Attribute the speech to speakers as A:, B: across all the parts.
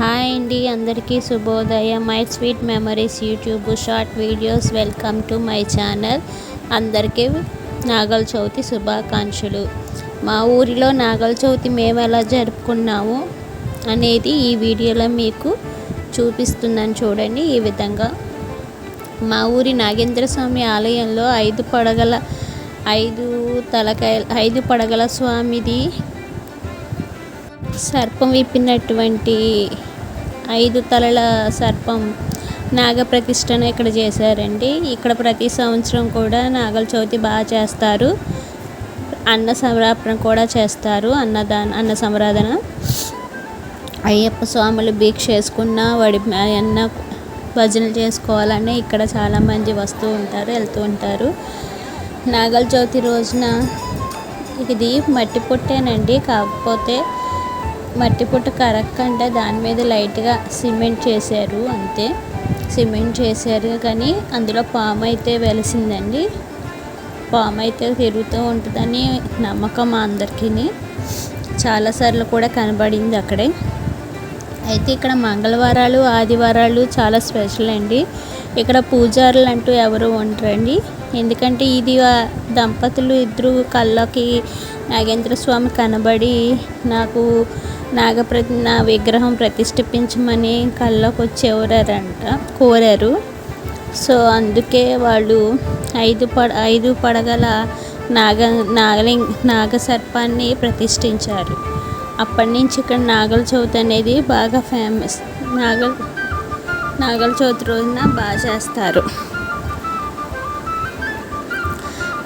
A: Hi అండి అందరికీ శుభోదయం. My sweet memories YouTube short videos welcome to my channel. అందరికీ నాగల చవితి శుభాకాంక్షలు. మా ఊరిలో నాగల చవితి మేము ఎలా జరుపుకున్నాము అనేది ఈ వీడియోలో మీకు చూపిస్తున్నాను చూడండి ఈ విధంగా. మా ఊరి నాగేంద్ర స్వామి ఆలయంలో ఐదు పడగల ఐదు తలకాయ ఐదు పడగల స్వామిది సర్పం విప్పినటువంటి ఐదు తలల సర్పం నాగప్రతిష్టను ఇక్కడ చేశారండి. ఇక్కడ ప్రతి సంవత్సరం కూడా నాగల చవితి బాగా చేస్తారు. అన్న సంరాపణ కూడా చేస్తారు. అన్నదాన అన్న సంరాధన అయ్యప్ప స్వాములు భీక్ష చేసుకున్న వడి అన్న భజనలు చేసుకోవాలని ఇక్కడ చాలామంది వస్తూ ఉంటారు వెళ్తూ ఉంటారు. నాగల చవితి రోజున ఇది మట్టి పుట్టేనండి. కాకపోతే మట్టి పుట్ట కరక్కంటే దాని మీద లైట్గా సిమెంట్ చేశారు అంతే. సిమెంట్ చేశారు కానీ అందులో పాము అయితే వెలిసిందండి. పాము అయితే తిరుగుతూ ఉంటుందని నమ్మకం అందరికీ చాలాసార్లు కూడా కనబడింది అక్కడే. అయితే ఇక్కడ మంగళవారాలు ఆదివారాలు చాలా స్పెషల్ అండి. ఇక్కడ పూజారులు అంటూ ఎవరు ఉండరండి. ఎందుకంటే ఇది దంపతులు ఇద్దరు కళ్ళకి నాగేంద్ర స్వామి కనబడి నాకు నాగప్రతి నా విగ్రహం ప్రతిష్ఠించమని కళ్ళకు వచ్చేవారంట కోరారు. సో అందుకే వాళ్ళు ఐదు పడ ఐదు పడగల నాగ నాగలింగ్ నాగసర్పాన్ని ప్రతిష్ఠించారు. అప్పటి నుంచి ఇక్కడ నాగల చవితి అనేది బాగా ఫేమస్. నాగల్ నాగల చవితి రోజున బాగా చేస్తారు.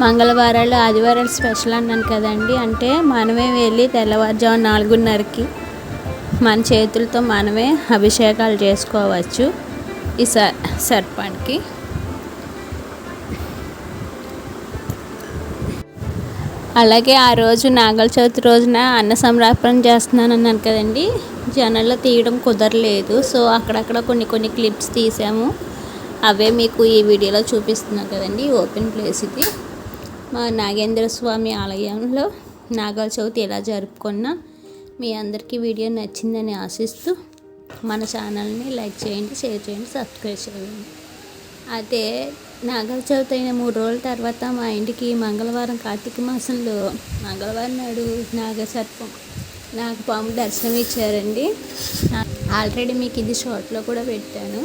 A: మంగళవారాలు ఆదివారాలు స్పెషల్ అన్నాను కదండి. అంటే మనమే వెళ్ళి తెల్లవారుజాము నాలుగున్నరకి మన చేతులతో మనమే అభిషేకాలు చేసుకోవచ్చు ఈ స సర్పానికి. అలాగే ఆ రోజు నాగల చవితి రోజున అన్న సంరాపణ చేస్తున్నాను అన్నాను కదండి. జనాల్లో తీయడం కుదరలేదు. సో అక్కడక్కడ కొన్ని కొన్ని క్లిప్స్ తీసాము. అవే మీకు ఈ వీడియోలో చూపిస్తున్నాను కదండి. ఓపెన్ ప్లేస్ ఇది. నాగేంద్ర స్వామి ఆలయంలో నాగల చవితి ఎలా జరుపుకున్నా మీ అందరికీ వీడియో నచ్చిందని ఆశిస్తూ మన ఛానల్ని లైక్ చేయండి షేర్ చేయండి సబ్స్క్రైబ్ చేయండి. అయితే నాగల చవితి అయిన మూడు రోజుల తర్వాత మా ఇంటికి మంగళవారం కార్తీక మాసంలో మంగళవారం నాడు నాగసర్పం నాగపాము దర్శనం ఇచ్చారండి. ఆల్రెడీ మీకు ఇది షార్ట్లో కూడా పెట్టాను.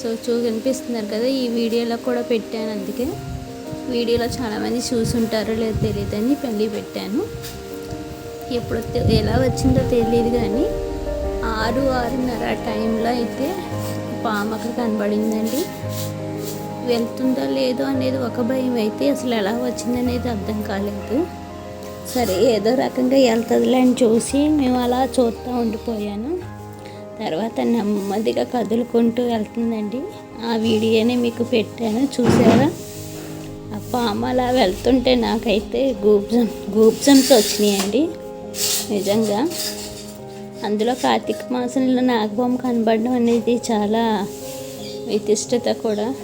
A: సో చూ కనిపిస్తున్నారు కదా ఈ వీడియోలో కూడా పెట్టాను అందుకే. వీడియోలో చాలామంది చూసుంటారో లేదో తెలియదని పెళ్ళి పెట్టాను. ఎప్పుడు ఎలా వచ్చిందో తెలియదు కానీ ఆరు ఆరున్నర టైంలో అయితే పాము అక్కడ కనబడిందండి. వెళ్తుందో లేదో అనేది ఒక భయం అయితే అసలు ఎలా వచ్చిందనేది అర్థం కాలేదు. సరే ఏదో రకంగా వెళ్తుందిలే అని చూసి మేము అలా చూస్తూ ఉండిపోయాను. తర్వాత నెమ్మదిగా కదులుకుంటూ వెళ్తుందండి. ఆ వీడియోనే మీకు పెట్టాను చూసారా? పాము అలా వెళ్తుంటే నాకైతే గూబ్జం గూబ్జమ్స్ వచ్చినాయండి. నిజంగా. అందులో కార్తీక మాసంలో నాగబొమ్మ కనబడడం అనేది చాలా విశిష్టత కూడా.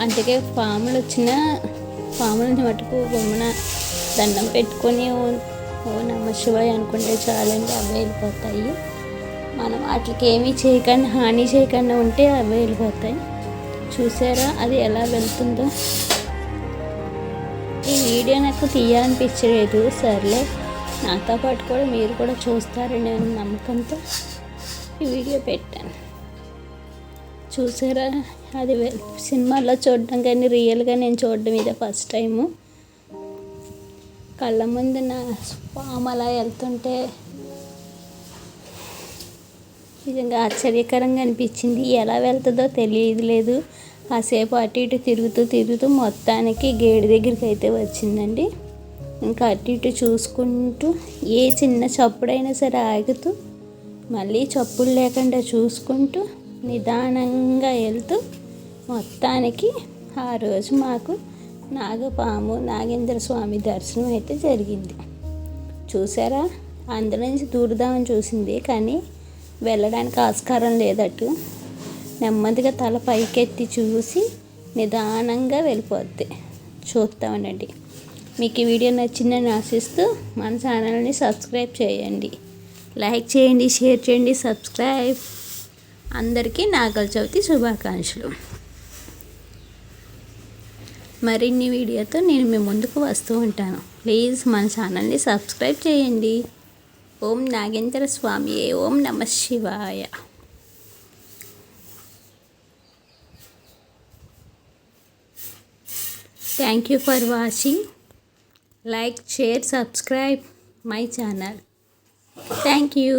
A: అందుకే పాములు వచ్చిన పాములని మటుకు బొమ్మన దండం పెట్టుకొని ఓ నమ్మ శివాయ అనుకుంటే చాలండి అవి వెళ్ళిపోతాయి. మనం వాటికి ఏమీ చేయకుండా హాని చేయకుండా ఉంటే అవి వెళ్ళిపోతాయి. చూసారా? అది ఎలా వెళ్తుందో? ఈ వీడియో నాకు తీయాలనిపించలేదు. సర్లే. నాతో పాటు కూడా మీరు కూడా చూస్తారని నమ్మకంతో ఈ వీడియో పెట్టాను. చూసారా? అది సినిమాలో చూడడం కానీ రియల్గా నేను చూడడం ఇదే ఫస్ట్ టైము. కళ్ళ ముందు నా పాము అలా వెళ్తుంటే నిజంగా ఆశ్చర్యకరంగా అనిపించింది. ఎలా వెళ్తుందో తెలియదు లేదు. కాసేపు అటు ఇటు తిరుగుతూ తిరుగుతూ మొత్తానికి గేడి దగ్గరికి అయితే వచ్చిందండి. ఇంకా అటు ఇటు చూసుకుంటూ ఏ చిన్న చప్పుడైనా సరే ఆగుతూ మళ్ళీ చప్పులు లేకుండా చూసుకుంటూ నిదానంగా వెళ్తూ మొత్తానికి ఆ రోజు మాకు నాగపాము నాగేంద్ర స్వామి దర్శనం అయితే జరిగింది. చూసారా? అందరి నుంచి దూరుదామని చూసింది కానీ వెళ్ళడానికి ఆస్కారం లేదట్టు నెమ్మదిగా తల పైకెత్తి చూసి నిదానంగా వెళ్ళిపోద్ది. చూస్తామనండి మీకు ఈ వీడియో నచ్చిందని ఆశిస్తూ మన ఛానల్ని సబ్స్క్రైబ్ చేయండి. లైక్ చేయండి షేర్ చేయండి సబ్స్క్రైబ్. అందరికీ నాగల చవితి శుభాకాంక్షలు. మరిన్ని వీడియోతో నేను మీ ముందుకు వస్తూ ఉంటాను. ప్లీజ్ మన ఛానల్ని సబ్స్క్రైబ్ చేయండి. ఓం నాగేంద్ర స్వామి ఓం నమ శివాయ thank you for watching like share subscribe my channel thank you